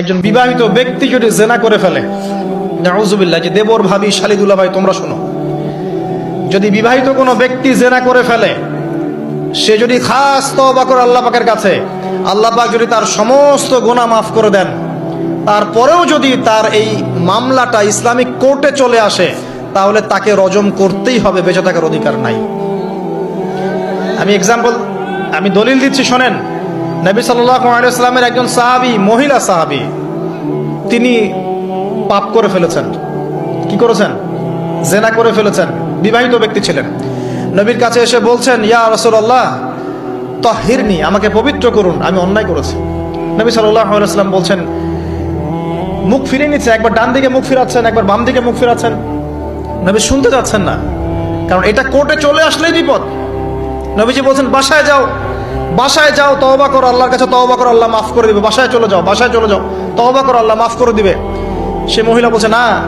একজন বিবাহিত ব্যক্তি যদি জেনা করে ফেলে, নাউজুবিল্লাহ, যে দেবর ভাবি শালিদুল্লাহ ভাই, তোমরা শোনো। যদি বিবাহিত কোনো ব্যক্তি জেনা করে ফেলে, সে যদি খাস তওবা করে আল্লাহ পাকের কাছে, আল্লাহ পাক যদি তার সমস্ত গোনা মাফ করে দেন, তারপরেও যদি তার এই মামলাটা ইসলামিক কোর্টে চলে আসে, তাহলে তাকে রজম করতেই হবে, বেঁচে থাকার অধিকার নাই। আমি এক্সাম্পল আমি দলিল দিচ্ছি, শোনেন। নবী সাল্লামের একজন সাহাবী, মহিলা সাহাবী, তিনি পাপ করে ফেলেছেন। কি করেছেন? জেনা করে ফেলেছেন। বিবাহিত ব্যক্তি ছিলেন। নবীর কাছে এসে বলছেন, ইয়া রাসূলুল্লাহ, তহিরনি, আমাকে পবিত্র করুন, আমি অন্যায় করেছি। নবী সাল্লাম বলছেন, মুখ ফিরিয়ে নিচ্ছে, একবার ডান দিকে মুখ ফিরাচ্ছেন, একবার বাম দিকে মুখ ফিরাচ্ছেন। নবী শুনতে যাচ্ছেন না, কারণ এটা কোর্টে চলে আসলেই বিপদ। নবীজি বলছেন, বাসায় যাও। বাসায় যাও, তওবা করো, আল্লাহর কাছে তওবা করো, আল্লাহ মাফ করে দিবে। বাসায় চলে যাও, বাসায় চলে যাও, তওবা করো, আল্লাহ মাফ করে দিবে। সে মহিলা বলছে, না।